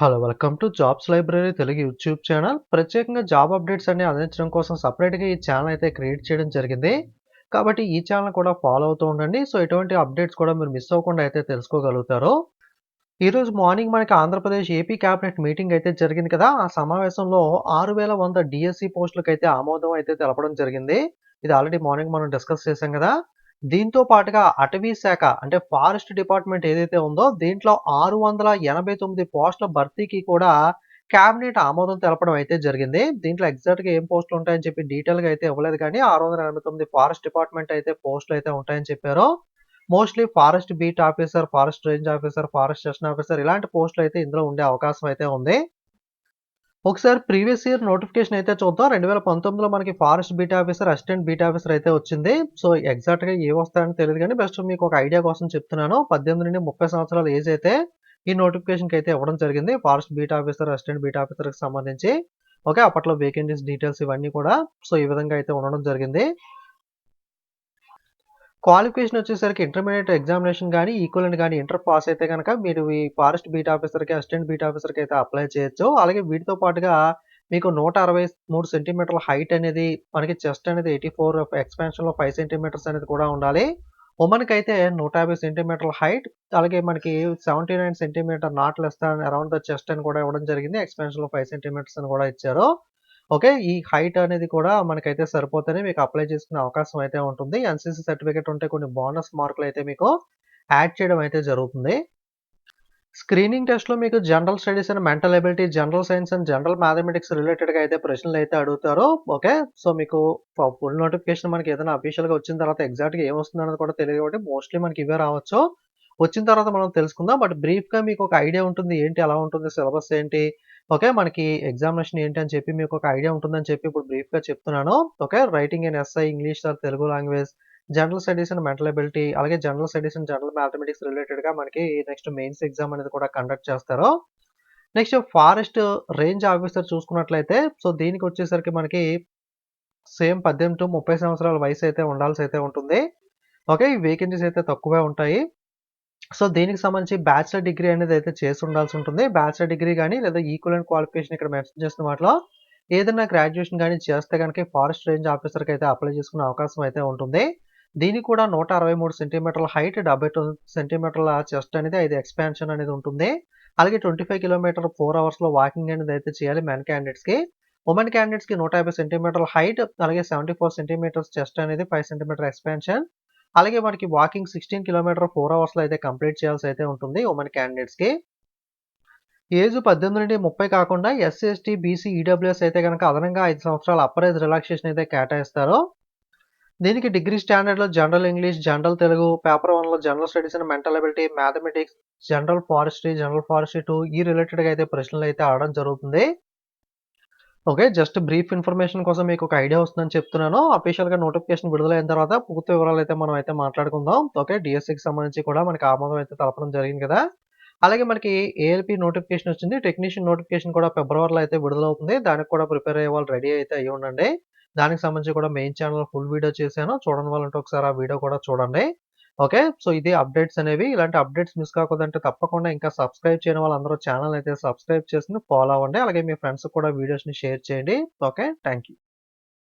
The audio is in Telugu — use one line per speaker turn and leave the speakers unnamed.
Hello welcome to jobs library Telugu YouTube channel ప్రత్యేకంగా జాబ్ అప్డేట్స్ అన్ని అందించడం కోసం సపరేట్గా ఈ ఛానల్ అయితే క్రియేట్ చేయడం జరిగింది. కాబట్టి ఈ ఛానల్ కూడా ఫాలో అవుతూ ఉండండి. సో ఎటువంటి అప్డేట్స్ కూడా మీరు మిస్ అవ్వకుండా అయితే తెలుసుకోగలుగుతారు. ఈరోజు మార్నింగ్ మనకి ఆంధ్రప్రదేశ్ ఏపీ క్యాబినెట్ మీటింగ్ అయితే జరిగింది కదా. ఆ సమావేశంలో ఆరు వేల వంద డిఎస్సి పోస్టులకు అయితే ఆమోదం అయితే తెలపడం జరిగింది. ఇది ఆల్రెడీ మార్నింగ్ మనం డిస్కస్ చేసాం కదా. దీంతో పాటుగా అటవీ శాఖ అంటే ఫారెస్ట్ డిపార్ట్మెంట్ ఏదైతే ఉందో దీంట్లో ఆరు వందల ఎనభై తొమ్మిది పోస్టుల భర్తీకి కూడా క్యాబినెట్ ఆమోదం తెలపడం అయితే జరిగింది. దీంట్లో ఎగ్జాక్ట్గా ఏం పోస్టులు ఉంటాయని చెప్పి డీటెయిల్గా అయితే ఇవ్వలేదు కానీ ఆరు వందల ఎనభై తొమ్మిది ఫారెస్ట్ డిపార్ట్మెంట్ అయితే పోస్టులు అయితే ఉంటాయని చెప్పారు. Mostly forest beat officer forest range officer forest station officer ఇలాంటి పోస్టులు అయితే ఇందులో ఉండే అవకాశం అయితే ఉంది. ఒకసారి ప్రీవియస్ ఇయర్ నోటిఫికేషన్ అయితే చూద్దాం. రెండు వేల పంతొమ్మిదిలో మనకి forest beat officer assistant beat officer అయితే వచ్చింది. సో ఎగ్జాక్ట్గా ఏ వస్తాయని తెలియదు కానీ బెస్ట్ మీకు ఒక ఐడియా కోసం చెప్తున్నాను. పద్దెనిమిది నుండి ముప్పై సంవత్సరాల ఏజ్ అయితే ఈ నోటిఫికేషన్కి అయితే ఇవ్వడం జరిగింది. Forest beat officer assistant beat ఆఫీసర్కి సంబంధించి. ఓకే అప్పట్లో వేకెన్సీస్ డీటెయిల్స్ ఇవన్నీ కూడా. సో ఈ విధంగా అయితే ఉండడం జరిగింది. క్వాలిఫికేషన్ వచ్చేసరికి ఇంటర్మీడియట్ ఎగ్జామినేషన్ కానీ ఈక్వల్ కానీ ఇంటర్ పాస్ అయితే కనుక మీరు ఈ ఫారెస్ట్ బీట్ ఆఫీసర్కి అసిస్టెంట్ బీట్ ఆఫీసర్కి అయితే అప్లై చేయొచ్చు. అలాగే వీటితో పాటుగా మీకు నూట అరవై మూడు సెంటీమీటర్ల హైట్ అనేది మనకి చెస్ట్ అనేది ఎయిటీ ఫోర్ ఎక్స్పాన్షన్లో ఫైవ్ సెంటీమీటర్స్ అనేది కూడా ఉండాలి. ఉమెన్కి అయితే నూట యాభై సెంటీమీటర్ల హైట్ అలాగే మనకి seventy nine centimetre not less around the chest అని కూడా ఇవ్వడం జరిగింది. ఎక్స్పెన్షన్లో ఫైవ్ సెంటీమీటర్స్ అని కూడా ఇచ్చారు. ఓకే ఈ హైట్ అనేది కూడా మనకైతే సరిపోతేనే మీకు అప్లై చేసుకునే అవకాశం అయితే ఉంటుంది. ఎన్సీసీ సర్టిఫికేట్ ఉంటే కొన్ని బోనస్ మార్కులు అయితే మీకు యాడ్ చేయడం అయితే జరుగుతుంది. స్క్రీనింగ్ టెస్ట్లో మీకు general studies and mental ability general science and general mathematics రిలేటెడ్గా అయితే ప్రశ్నలు అయితే అడుగుతారు. ఓకే సో మీకు ఫుల్ నోటిఫికేషన్ మనకి ఏదైనా అఫీషియల్గా వచ్చిన తర్వాత ఎగ్జాక్ట్గా ఏమొస్తుంది అనేది కూడా తెలియదు కాబట్టి మోస్ట్లీ మనకి ఇవే రావచ్చు. వచ్చిన తర్వాత మనం తెలుసుకుందాం. బట్ బ్రీఫ్గా మీకు ఒక ఐడియా ఉంటుంది. ఏంటి ఎలా ఉంటుంది సిలబస్ ఏంటి ఓకే మనకి ఎగ్జామినేషన్ ఏంటి అని చెప్పి మీకు ఒక ఐడియా ఉంటుందని చెప్పి ఇప్పుడు బ్రీఫ్గా చెప్తున్నాను. Okay writing and SI English or Telugu language general studies and mental ability అలాగే general studies and general mathematics రిలేటెడ్గా మనకి నెక్స్ట్ మెయిన్స్ ఎగ్జామ్ అనేది కూడా కండక్ట్ చేస్తారు. నెక్స్ట్ ఫారెస్ట్ రేంజ్ ఆఫీసర్ చూసుకున్నట్లయితే సో దీనికి వచ్చేసరికి మనకి సేమ్ పద్దెనిమిది టు ముప్పై సంవత్సరాల వయసు అయితే ఉండాల్సి అయితే ఉంటుంది. ఓకే ఈ వేకెన్సీస్ అయితే తక్కువే ఉంటాయి. సో దీనికి సంబంధించి బ్యాచిలర్ డిగ్రీ అనేది అయితే చేసి ఉండాల్సి ఉంటుంది. బ్యాచిలర్ డిగ్రీ కానీ లేదా ఈక్వలెంట్ క్వాలిఫికేషన్ ఇక్కడ మెన్షన్ చేసిన వాటిలో ఏదైనా గ్రాడ్యుయేషన్ కానీ చేస్తే కనుక ఫారెస్ట్ రేంజ్ ఆఫీసర్కి అయితే అప్లై చేసుకునే అవకాశం అయితే ఉంటుంది. దీనికి కూడా నూట అరవై మూడు సెంటీమీటర్ల హైట్ డెబ్బై తొమ్మిది సెంటీమీటర్ల చెస్ట్ అనేది ఐదు ఎక్స్పాన్షన్ అనేది ఉంటుంది. అలాగే ట్వంటీ ఫైవ్ కిలోమీటర్ ఫోర్ అవర్స్లో వాకింగ్ అనేది అయితే చేయాలి మెన్ క్యాండిడేట్స్కి ఉమెన్ క్యాండిడేట్స్కి నూట యాభై సెంటీమీటర్ల హైట్ అలాగే సెవెంటీ ఫోర్ సెంటీమీటర్స్ చెస్ట్ అనేది ఫైవ్ సెంటీమీటర్ ఎక్స్పాన్షన్ అలాగే మనకి వాకింగ్ సిక్స్టీన్ కిలోమీటర్ ఫోర్ అవర్స్లో అయితే కంప్లీట్ చేయాల్సి అయితే ఉంటుంది ఉమెన్ క్యాండిడేట్స్కి ఏజ్ పద్దెనిమిది నుండి ముప్పై కాకుండా ఎస్సీ ఎస్టీ బీసీ ఈడబ్ల్యూఎస్ అయితే కనుక అదనంగా ఐదు సంవత్సరాల అప్పర్ ఏజ్ రిలాక్సేషన్ అయితే కేటాయిస్తారు. దీనికి degree స్టాండర్డ్లో general English general Telugu paper వన్లో general studies and mental ability mathematics general forestry general forestry two ఈ రిలేటెడ్గా అయితే ప్రశ్నలు అయితే ఆడడం జరుగుతుంది. ఓకే జస్ట్ బ్రీఫ్ ఇన్ఫర్మేషన్ కోసం మీకు ఒక ఐడియా వస్తుందని చెప్తున్నాను. అఫీషియల్గా నోటిఫికేషన్ విడుదలైన తర్వాత పూర్తి వివరాలు అయితే మనం అయితే మాట్లాడుకుందాం. ఓకే డిఎస్సికి సంబంధించి కూడా మనకి ఆమోదం అయితే తెలపడం జరిగింది కదా. అలాగే మనకి ఏఎల్పి నోటిఫికేషన్ వచ్చింది. టెక్నీషియన్ నోటిఫికేషన్ కూడా ఫిబ్రవరిలో అయితే విడుదలవుతుంది. దానికి కూడా ప్రిపేర్ అయ్యే వాళ్ళు రెడీ అయితే అయ్యి ఉండండి. దానికి సంబంధించి కూడా మెయిన్ ఛానల్ ఫుల్ వీడియో చేశాను. చూడని వాళ్ళంటే ఒకసారి ఆ వీడియో కూడా చూడండి. ఓకే? సో ఇది అప్డేట్స్ అనేవి. ఇలాంటి అప్డేట్స్ మిస్ కాకూడదంటే తప్పకుండా ఇంకా సబ్స్క్రైబ్ చేయని వాళ్ళందరూ ఛానల్ అయితే సబ్స్క్రైబ్ చేసి ఫాలో అవ్వండి. అలాగే మీ ఫ్రెండ్స్ కూడా వీడియోస్ని షేర్ చేయండి. ఓకే? Thank you